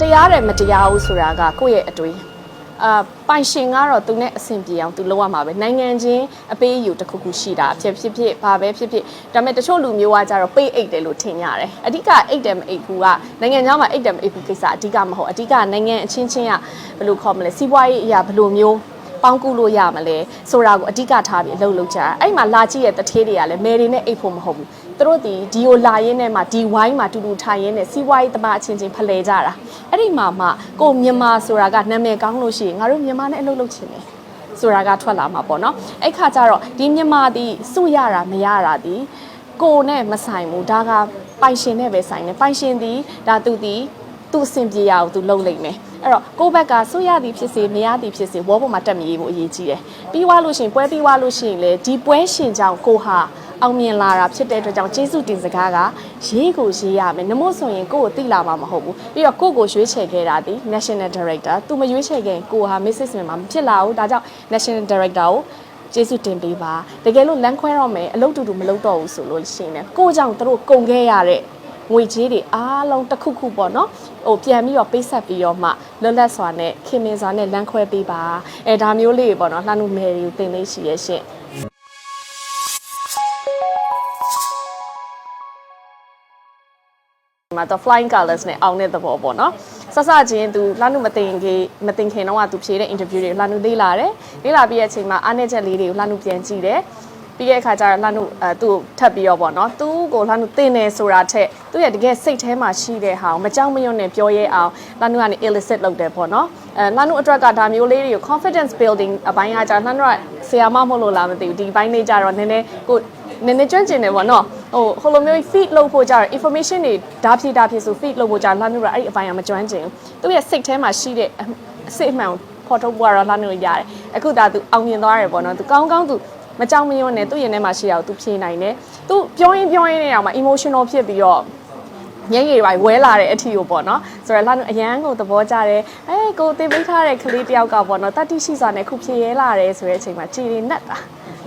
တရားတယ်မတရားဘူးဆိုတာကကိုယ့်ရဲ့အတွေးအာပိုင်ရှင်ကတော့သူနဲ့အဆင်ပြေအောင်သူလုပ်ရမှာပဲနိုင်ငံချင်းအပေးအယူတစ်ခုခုရှိတာဖြစ်ဖြစ်ဖြစ်ဘာပဲဖြစ်ဖြစ်ဒါပေမဲ့တချို့လူမျိုးကကြတော့ပေးအိတ်တယ်လို့ထင်ရတယ်အဓိကအိတ်တယ်မအိတ်ဘူးကနိုင်ငံခြားမှာအိတ်တယ်မအိတ်ဘူးကိစ္စအဓိကမဟုတ်အဓိကနိုင်ငံအချင်းချင်းကဘယ်လိုခေါ်မလဲစီးပွားရေးအရာဘယ်လိုမျိုး ပေါင်းကူလို့ရမလဲဆိုတာကိုအဓိကထားပြီးအလုပ်လုပ်ကြတာအဲ့မှာလာကြည့်ရဲ့တထေးတွေကလည်းမယ်တွေနဲ့အိတ်ဖို့မဟုတ်ဘူးသူတို့ဒီဒီကိုလာရင်းနဲ့မှဒီဝိုင်းမှာတူတူထိုင်ရင်းနဲ့စီးပွားရေးတမအချင်းချင်းဖလှယ်ကြတာအဲ့ဒီမှာမှကိုမြန်မာဆိုတာကနာမည်ကောင်းလို့ရှိရင်ငါတို့မြန်မာနဲ့အလုပ်လုပ်ချင်တယ်ဆိုတာကထွက်လာမှာပေါ့နော်အဲ့ခါကျတော့ဒီမြန်မာဒီစုရတာမရတာဒီကိုနဲ့မဆိုင်ဘူးဒါကပိုင်ရှင်နဲ့ပဲဆိုင်တယ်ပိုင်ရှင်ဒီဒါသူဒီသူအဆင်ပြေရအောင်သူလုပ်လိုက်မယ် အဲ့တော့ကိုယ့်ဘက်ကဆွရသည်ဖြစ်စေမရသည်ဖြစ်စေဝေါပေါ်မှာတက်မရေးဖို့အရေးကြီးတယ်ပြီးွားလို့ရှိရင်ပွဲပြီးွားလို့ရှိရင်လေဒီပွဲရှင်ကြောင့်ကိုဟာအောင်မြင်လာတာဖြစ်တဲ့အတွက်ကြောင့်ကျေးဇူးတင်စကားကရေးကိုရေးရမယ်နမို့ဆိုရင်ကိုယ့်ကိုသိလာမှာမဟုတ်ဘူးပြီးတော့ကိုယ့်ကိုရွေးချယ်ခဲ့တာဒီ National Director သူမရွေးချယ်ခဲ့ရင်ကိုဟာ Mrs. မြန်မာမဖြစ်လာဘူးဒါကြောင့် National Director ကိုကျေးဇူးတင်ပေးပါတကယ်လို့လမ်းခွဲတော့မယ်အလုပ်တူတူမလုပ်တော့ဘူးဆိုလို့ရှိရင်လည်းကိုကြောင့်သူတို့ကုန်ခဲ့ရတဲ့ ငွေကြေးတွေအားလုံးတစ်ခုခုပေါ့နော်ဟိုပြန်ပြီးတော့ပေးဆက်ပြီးတော့မှလွတ်လပ်စွာနဲ့ခင်မင်စွာနဲ့လမ်းခွဲပေးပါအဲဒါမျိုးလေးပေါ့နော်လှမ်းလို့မယ်တွေကိုတင်လေးရှိရဲ့ရှင့်ဒီမှာတော့ flying colors နဲ့အောင်တဲ့သဘောပေါ့နော်ဆဆချင်းသူလှနုမတင်ခင်မတင်ခင်တော့ကသူဖြေတဲ့ interview တွေကိုလှနုလေးလာတယ်လေးလာပြီးတဲ့အချိန်မှာအားနေချက်လေးတွေကိုလှနုပြန်ကြည့်တယ် ပြီးတဲ့အခါကျတော့လှနုအဲသူ့ကိုထပ်ပြီးတော့ပေါ့နော်သူ့ကိုလှနုတင်တယ်ဆိုတာထက်သူ့ရဲ့တကယ်စိတ်ထဲမှာရှိတဲ့ဟာကိုမကြောက်မရွံ့နဲ့ပြောရဲအောင်လှနုကနေ illicit လုပ်တယ်ပေါ့နော်အဲလှနုအတွက်ကဒါမျိုးလေးတွေကို confidence building အပိုင်းကကြာလှနုကဆရာမမဟုတ်လို့လားမသိဘူးဒီဘိုင်းလေးကြတော့နည်းနည်းကိုနည်းနည်းကျွမ်းကျင်တယ်ပေါ့နော်ဟိုဟိုလိုမျိုး feed လုပ်ဖို့ကြတော့ information တွေဓာဖြည့်ဓာဖြည့်ဆို feed လုပ်ဖို့ကြလှမ်းလို့အဲ့ဒီအပိုင်းကမကျွမ်းကျင်ဘူးသူ့ရဲ့စိတ်ထဲမှာရှိတဲ့အစစ်အမှန်ကိုဖော်ထုတ်ဖို့ကတော့လှမ်းလို့ရတယ်အခုဒါသူအောင်မြင်သွားတယ်ပေါ့နော်သူကောင်းကောင်းသူ မကြောက်မရွံ့နဲ့သူ့ရင်ထဲမှာရှိရအောင်သူဖြေနိုင်တယ်သူပြောရင်ပြောရင်နေအောင်မှာ emotional ဖြစ်ပြီးတော့ညင်ရည်ပိုင်းဝဲလာတဲ့အထီကိုပေါ့နော်ဆိုတော့လာအရန်ကိုသဘောကျတယ်အဲကိုတင်ပေးထားတဲ့ကလေးတယောက်ကပေါ့နော်တတိရှိစွာနဲ့ခုဖြေရဲလာတယ်ဆိုတဲ့အချိန်မှာကြည်ရင်နဲ့တာ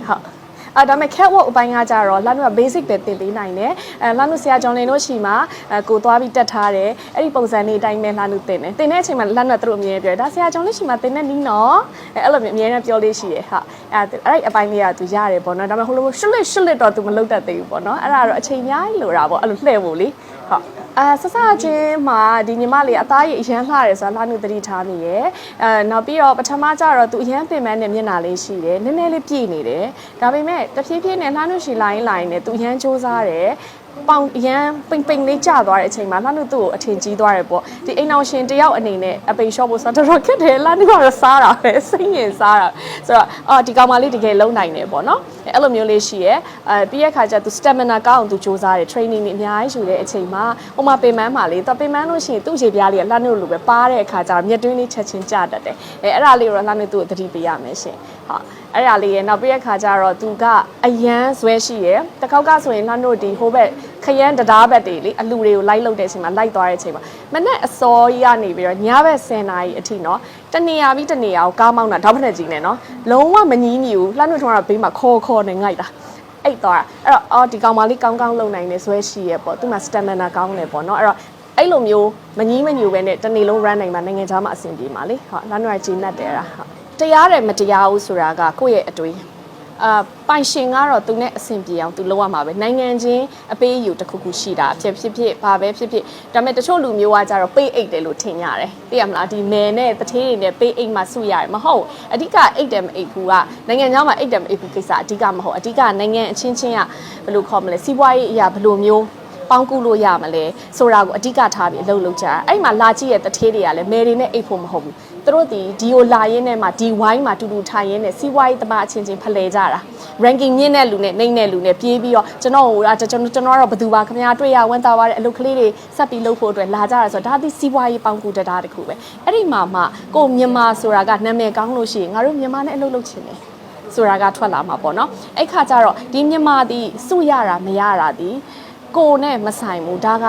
ဟုတ် အဲဒါပေမဲ့ catwalk အပိုင်းကကြတော့လာနုက basic ပဲသင်ပေးနိုင်တယ်အဲလာနုဆရာကျော်လင်တို့ရှိမှာအဲကိုသွားပြီးတက်ထားတယ်အဲ့ဒီပုံစံလေးအတိုင်းပဲလာနုသင်တယ်သင်တဲ့အချိန်မှာလာနုကသူတို့အမြဲပြောတယ်ဒါဆရာကျော်လေးရှိမှာသင်တဲ့နီးနော်အဲအဲ့လိုမျိုးအမြဲတမ်းပြောလေးရှိတယ်ဟာအဲအဲ့ဒီအပိုင်းလေးကသူရတယ်ပေါ့နော်ဒါပေမဲ့ဟိုလိုရှစ်လစ်ရှစ်လစ်တော့သူမလုပ်တတ်သေးဘူးပေါ့နော်အဲ့ဒါတော့အချိန်အများကြီးလိုတာပေါ့အဲ့လိုလှည့်ဖို့လေဟုတ်အာဆဆချင်းမှာဒီညီမလေးအသားရည်အရန်လှတယ်ဆိုတာလှနှုတ်တတိထားမိရယ်အဲနောက်ပြီးတော့ပထမကျတော့သူအရန်ပင်ပန်းတဲ့မျက်နှာလေးရှိတယ်နည်းနည်းလေးပြည့်နေတယ်ဒါပေမဲ့တဖြည်းဖြည်းနဲ့လှနှုတ်ရှည်လိုင်းလိုင်းနဲ့သူအရန်စူးစားတယ်ပေါင်အရန်ပိန်ပိန်လေးကျသွားတဲ့အချိန်မှာလှနှုတ်သူ့ကိုအထင်ကြီးသွားတယ်ပေါ့ဒီအိမ်အောင်ရှင်တယောက်အနေနဲ့အပိန်ရှော့ဖို့ဆိုတော့တော်တော်ခက်တယ်လှနှုတ်ကတော့စားတာပဲစိတ်ရင်စားတာဆိုတော့အော်ဒီကောင်မလေးတကယ်လုံနိုင်တယ်ပေါ့နော်အဲ့လိုမျိုးလေးရှိရယ်အဲပြီးရဲ့ခါကျသူ stamina ကောင်းအောင်သူစူးစားတယ် training တွေအများကြီးယူတဲ့အချိန်မှာဟိုမှာပင်ပန်းမှာလေတော့ပင်ပန်းလို့ရှိရင်သူ့ခြေပြားလေးကလှနှုတ်လိုပဲပါတဲ့အခါကျတော့မျက်တွင်းလေးချက်ချင်းကျတတ်တယ်အဲအဲ့ဒါလေးကိုတော့လှနှုတ်သူ့ကိုသတိပေးရမယ်ရှင်ဟုတ် အဲ့ဒါလေးရယ်နောက်ပြီးတဲ့ခါကျတော့သူကအရန်ဇွဲရှိရယ်တစ်ခေါက်ကဆိုရင်လှနှုတ်ဒီဟိုဘက်ခရမ်းတရားဘက်တွေလေအလူတွေကိုလိုက်လုတဲ့အချိန်မှာလိုက်သွားတဲ့အချိန်မှာမနဲ့အစောကြီးကနေပြီးတော့ညဘက်10နာရီအထိနော်တနေရာပြီးတနေရာကိုကားမောင်းတာဓာတ်ဖက်ကြီးနဲ့နော်လုံးဝမငီးမြူလှနှုတ်ထွန်းကဘေးမှာခေါ်ခေါ်နဲ့ငိုက်တာအိတ်သွားတာအဲ့တော့အော်ဒီကောင်မလေးကောင်းကောင်းလုံနိုင်နေဇွဲရှိရဲ့ပေါ့သူမှ stamina ကောင်းတယ်ပေါ့နော်အဲ့တော့အဲ့လိုမျိုးမငီးမညူပဲနဲ့တနေ့လုံး run နိုင်မှာနိုင်ငံခြားမှာအဆင်ပြေမှာလေဟုတ်လမ်းတော့ဂျင်းနဲ့တယ်တာဟုတ် တရားတယ်မတရားဘူးဆိုတာကကိုယ့်ရဲ့အတွေးအာပိုင်ရှင်ကတော့သူနဲ့အဆင်ပြေအောင်သူလုပ်ရမှာပဲနိုင်ငံချင်းအပေးအယူတစ်ခုခုရှိတာဖြစ်ဖြစ်ဖြစ်ဘာပဲဖြစ်ဖြစ်ဒါပေမဲ့တချို့လူမျိုးကကြတော့ပေးအိတ်တယ်လို့ထင်ရတယ်သိရမလားဒီနယ်နဲ့တထေးတွေနဲ့ပေးအိတ်မှစုရတယ်မဟုတ်အဓိကအိတ်တယ်မအိတ်ဘူးကနိုင်ငံခြားမှာအိတ်တယ်မအိတ်ဘူးကိစ္စအဓိကမဟုတ်အဓိကနိုင်ငံအချင်းချင်းကဘယ်လိုခေါ်မလဲစီးပွားရေးအရာဘယ်လိုမျိုးပေါင်းကူလို့ရမလဲဆိုတာကိုအဓိကထားပြီးအလုပ်လုပ်ကြတာအဲ့မှာလာကြည့်ရဲ့တထေးတွေကလည်းမယ်တွေနဲ့အိတ်ဖို့မဟုတ်ဘူး သူတို့ဒီဒီကိုလာရင်းနဲ့မှဒီဝိုင်းမှာတူတူထိုင်ရင်းနဲ့စီးပွားရေးသမားအချင်းချင်းဖလှယ်ကြတာ ranking မြင့်တဲ့လူနဲ့နှိမ့်တဲ့လူနဲ့ပြေးပြီးတော့ကျွန်တော်ဟိုကျွန်တော်ကျွန်တော်ကတော့ဘယ်သူပါခင်ဗျာတွေ့ရဝမ်းသာပါတယ်အလုပ်ကလေးတွေဆက်ပြီးလုပ်ဖို့အတွက်လာကြတာဆိုတော့ဒါသည်စီးပွားရေးပေါင်းကူတတာတခုပဲအဲ့ဒီမှာမှကိုမြန်မာဆိုတာကနာမည်ကောင်းလို့ရှိရင်ငါတို့မြန်မာနဲ့အလုပ်လုပ်ချင်တယ်ဆိုတာကထွက်လာမှာပေါ့နော်အဲ့ခါကျတော့ဒီမြန်မာဒီစုရတာမရတာဒီကိုနဲ့မဆိုင်ဘူးဒါက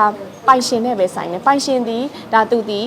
ပိုင်ရှင်နဲ့ပဲဆိုင်တယ်ပိုင်ရှင်ဒီဒါသူဒီ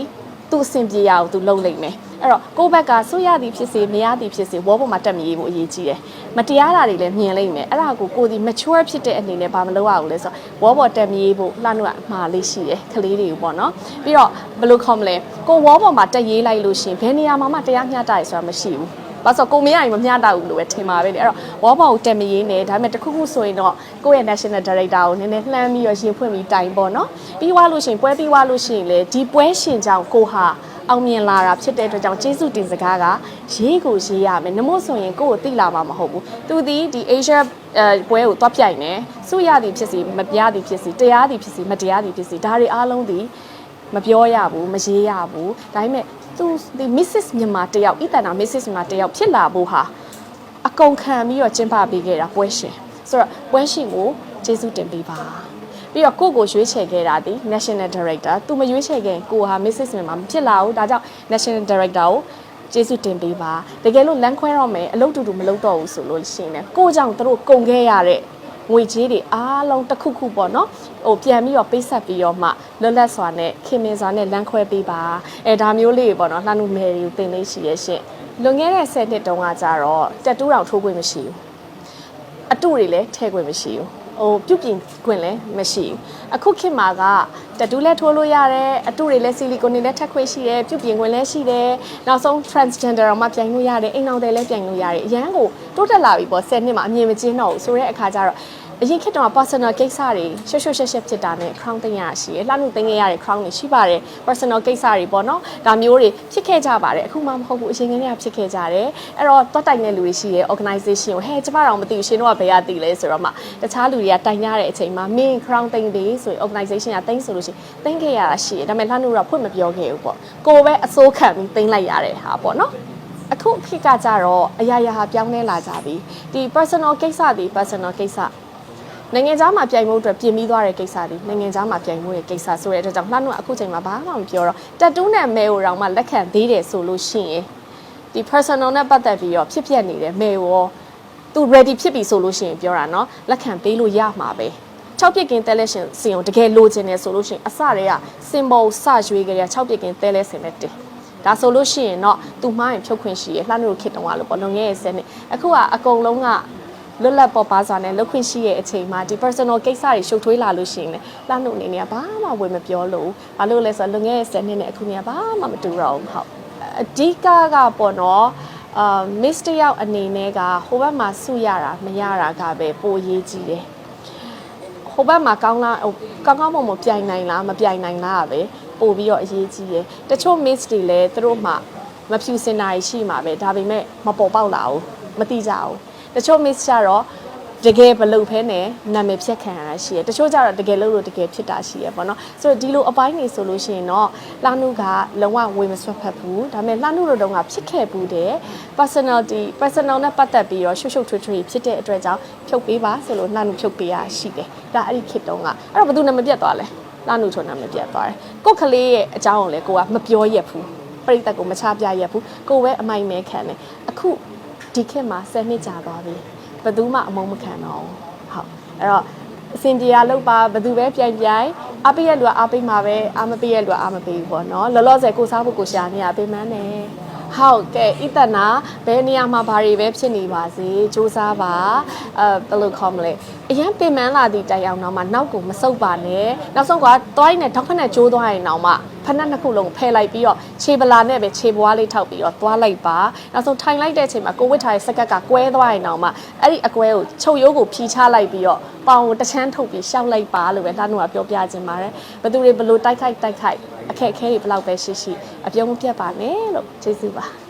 သူအဆင်ပြေရအောင်သူလုပ်လိုက်မယ် အဲ့တော့ကိုယ့်ဘက်ကဆွရသည်ဖြစ်စေမရသည်ဖြစ်စေဝေါပေါ်မှာတက်မရေးဖို့အရေးကြီးတယ်မတရားတာတွေလည်းမြင်လိမ့်မယ်အဲ့ဒါကိုကိုယ်ဒီ mature ဖြစ်တဲ့အနေနဲ့ဘာမလုပ်ရဘူးလဲဆိုတော့ဝေါပေါ်တက်မရေးဖို့လှနှုတ်ကမှားလေးရှိတယ်ကလေးတွေကိုပေါ့နော်ပြီးတော့ဘယ်လိုခေါ်မလဲကိုဝေါပေါ်မှာတက်ရေးလိုက်လို့ရှရင်ဘယ်နေရာမှာမှတရားမျှတရဆိုတာမရှိဘူးဘာလို့ဆိုကိုမရရင်မမျှတဘူးလို့ပဲထင်ပါပဲလေအဲ့တော့ဝေါဘောင်တက်မရေးနဲ့ဒါပေမဲ့တခုခုဆိုရင်တော့ကိုယ့်ရဲ့ national director ကိုနည်းနည်းလှမ်းပြီးရရင်ဖွင့်ပြီးတိုင်ပေါ့နော်ပြီးွားလို့ရှိရင်ပွဲပြီးွားလို့ရှိရင်လေဒီပွဲရှင်ကြောင့်ကိုဟာ အောင်မြင်လာတာဖြစ်တဲ့အတွက်ကြောင့်ကျေးဇူးတင်စကားကရေးကိုရေးရမယ်နမို့ဆိုရင်ကိုယ့်ကိုသိလာမှာမဟုတ်ဘူးသူဒီဒီ Asia အဲပွဲကိုတွားပြိုင်နေစုရသည်ဖြစ်စီမပြားသည်ဖြစ်စီတရားသည်ဖြစ်စီမတရားသည်ဖြစ်စီဒါတွေအားလုံးဒီမပြောရဘူးမရေးရဘူးဒါပေမဲ့သူဒီ Mrs မြန်မာတယောက်ဣတနာ Mrs မြန်မာတယောက်ဖြစ်လာဖို့ဟာအကုန်ခံပြီးတော့ကျင်းပပေးခဲ့တာပွဲရှင်ဆိုတော့ပွဲရှင်ကိုကျေးဇူးတင်ပေးပါ ပြီးတော့ကိုကိုရွေးချယ်ခဲ့တာဒီ National Director သူမရွေးချယ်ခင်ကိုဟာ Mrs မြန်မာမဖြစ်လာဘူးဒါကြောင့် National Director ကိုကျေးဇူးတင်ပေးပါတကယ်လို့လမ်းခွဲတော့မယ်အလုပ်တူတူမလုပ်တော့ဘူးဆိုလို့ရှိရင်လည်းကိုကြောင့်တို့ကုန်ခဲ့ရတဲ့ငွေကြေးတွေအားလုံးတစ်ခုခုပေါ့နော်ဟိုပြန်ပြီးတော့ပေးဆက်ပြီးတော့မှလွတ်လပ်စွာနဲ့ခင်မင်စွာနဲ့လမ်းခွဲပေးပါအဲဒါမျိုးလေးပေါ့နော်လှမ်းလို့မယ်တွေကိုတင်လေးရှိရဲ့ရှင့်လွန်ခဲ့တဲ့10နှစ်တုန်းကကြတော့တက်တူးတောင်ထိုးခွင့်မရှိဘူးအတုတွေလည်းထည့်ခွင့်မရှိဘူး ဟိုပြုတ်ပြင်ခွင့်လည်းမရှိဘူးအခုခေတ်မှာကတက်တူးလည်းထိုးလို့ရတယ်အတုတွေလည်းဆီလီကွန်တွေလည်းထက်ခွင့်ရှိတယ်ပြုတ်ပြင်ခွင့်လည်းရှိတယ်နောက်ဆုံး transgender တော့မှပြိုင်လို့ရတယ်အိမ်အောင်တယ်လည်းပြိုင်လို့ရတယ်အရန်ကိုတိုးတက်လာပြီပေါ့10နှစ်မှာအမြင်မကျင်းတော့ဘူးဆိုတဲ့အခါကျတော့အရင်ခေတ်တုန်းက personal ကိစ္စတွေရှေ့ရှေ့ရှက်ရှက်ဖြစ်တာနဲ့ crown တင်ရရှိရလှနှုတ်တင်ခဲ့ရတဲ့ crown တွေရှိပါတယ် personal ကိစ္စတွေပေါ့နော်ဒါမျိုးတွေဖြစ်ခဲ့ကြပါတယ်အခုမှမဟုတ်ဘူးအရင်ကတည်းကဖြစ်ခဲ့ကြတယ်အဲ့တော့တွတ်တိုင်တဲ့လူတွေရှိရဲ organization ကိုဟဲ့ကျမတော့မသိဘူးရှင်တို့ကဘယ်ကသိလဲဆိုတော့မှတခြားလူတွေကတိုင်ရတဲ့အချိန်မှာ main crown တင်တယ်ဆိုရင် organization ကတင်ဆိုလို့ရှိရင်တင်ခဲ့ရတာရှိတယ်ဒါပေမဲ့လှနှုတ်တော့ဖွင့်မပြောခဲ့ဘူးပေါ့ကိုယ်ပဲအစိုးခံပြီးတင်လိုက်ရတဲ့ဟာပေါ့နော်အခုခေတ်ကကြတော့အရာရာဟာပြောင်းလဲလာကြပြီဒီ personal ကိစ္စဒီ personal ကိစ္စ နိုင်ငံသားမှာပြိုင်မှုအတွက်ပြင်ပြီးသွားတဲ့ကိစ္စဒီနိုင်ငံသားမှာပြိုင်မှုရဲ့ကိစ္စဆိုတဲ့အတွက်ကြောင့်လှနှုတ်အခုချိန်မှာဘာမှမပြောတော့တက်တူးနဲ့မဲကိုတော့မှလက်ခံသေးတယ်ဆိုလို့ရှိရင်ဒီ personal နဲ့ပတ်သက်ပြီးတော့ဖြစ်ပျက်နေတဲ့မဲရောသူ ready ဖြစ်ပြီဆိုလို့ရှိရင်ပြောတာเนาะလက်ခံပေးလို့ရမှာပဲ6ပြစ်ကင်းတဲလဲရှင်စင်ကိုတကယ်လိုချင်တယ်ဆိုလို့ရှိရင်အစတည်းက symbol စရွေးကြရ6ပြစ်ကင်းတဲလဲစင်နဲ့တင်ဒါဆိုလို့ရှိရင်တော့သူမှားရင်ဖြုတ်ခွင့်ရှိရလှမ်းလို့ခစ်တုံးကလို့ပေါ့လုံငယ်ရဲ့စနေအခုကအကုန်လုံးက လွတ်လပ်ပေါ်ပါစွာနဲ့လုတ်ခွင့်ရှိရဲ့အချိန်မှာဒီ personal ကိစ္စတွေရှုပ်ထွေးလာလို့ရှိရင်လည်းလှမ်းလို့အနေနဲ့ကဘာမှဝယ်မပြောလို့ဘာလို့လဲဆိုတော့လုံငယ်ရဲ့စနေနဲ့အခုနေကဘာမှမတူတော့ဘူးဟုတ်အဓိကကပေါ့နော်အာ miss တယောက်အနေနဲ့ကဟိုဘက်မှာစုရတာမရတာကပဲပိုရေးကြည့်တယ်ဟိုဘက်မှာကောင်းလားဟိုကောင်းကောင်းမွန်မွန်ပြိုင်နိုင်လားမပြိုင်နိုင်လားပဲပို့ပြီးတော့အရေးကြီးရယ်တချို့ miss တွေလည်းသူတို့မှမဖြူစင်တာရှိမှာပဲဒါပေမဲ့မပေါ်ပေါက်လာဘူးမတိကြဘူး တချို့ miss ကျတော့တကယ်မလုပ်ဖဲနဲ့နာမည်ဖြတ်ခံရတာရှိရယ်တချို့ကျတော့တကယ်လုပ်လို့တကယ်ဖြစ်တာရှိရယ်ပေါ့နော်ဆိုတော့ဒီလိုအပိုင်းနေဆိုလို့ရှိရင်တော့လှနုကလုံးဝဝေမဆွတ်ဖက်ဘူးဒါပေမဲ့လှနုတို့တုန်းကဖြစ်ခဲ့ဘူးတဲ့ personality personal နဲ့ပတ်သက်ပြီးတော့ရှုပ်ရှုပ်ထွေးထွေးဖြစ်တဲ့အတွက်ကြောင့်ဖြုတ်ပေးပါဆိုလို့လှနုဖြုတ်ပေးရရှိတယ်ဒါအဲ့ဒီခေတ်တုန်းကအဲ့တော့ဘယ်သူနာမည်ပြတ်သွားလဲလှနုဆိုနာမည်ပြတ်သွားတယ်ကိုယ့်ကလေးရဲ့အကြောင်းကိုလည်းကိုကမပြောရက်ဘူးပြိတ္တကိုမချပြရက်ဘူးကိုပဲအမိုက်မဲခံတယ်အခု ဒီခေတ်မှာ10နှစ်ကြာသွားပြီဘယ်သူမှအမုန်းမခံတော့ဘူးဟုတ်အဲ့တော့အစင်တီယာလောက်ပါဘယ်သူပဲပြိုင်ပြိုင်အားပေးရလူကအားပေးမှာပဲအားမပေးရလူကအားမပေးဘူးပေါ့နော်လောလောဆယ်ကိုစားဖို့ကိုရှာနေရပေးမန်းနေဟုတ်ကဲ့ဣတနာဘယ်နေရာမှာဘာတွေပဲဖြစ်နေပါစေစူးစမ်းပါအဲဘယ်လိုခေါ်မလဲအရင်ပင်မန်းလာသည့်တိုင်အောင်တော့မှနောက်ကိုမဆုပ်ပါနဲ့နောက်ဆုံးကတွိုင်းနဲ့ထောက်ဖက်နဲ့ကျိုးသွားရင်တော့မှ ဖက်နှက်နှစ်ခုလုံးဖယ်လိုက်ပြီးတော့ခြေပလာနဲ့ပဲခြေပွားလေးထောက်ပြီးတော့သွားလိုက်ပါနောက်ဆုံးထိုင်လိုက်တဲ့အချိန်မှာကိုဝစ်ထားတဲ့စက်ကက်ကကွဲသွားရင်တော့မှအဲ့ဒီအကွဲကိုချုပ်ရိုးကိုဖြီချလိုက်ပြီးတော့ပေါင်ကိုတချမ်းထုတ်ပြီးရှောက်လိုက်ပါလို့ပဲလှနှုတ်ကပြောပြခြင်းပါတယ်ဘသူတွေဘလို့တိုက်ခိုက်တိုက်ခိုက်အခက်အခဲတွေဘလောက်ပဲရှိရှိအပြုံးမပြတ်ပါနဲ့လို့ကျေးဇူးပါ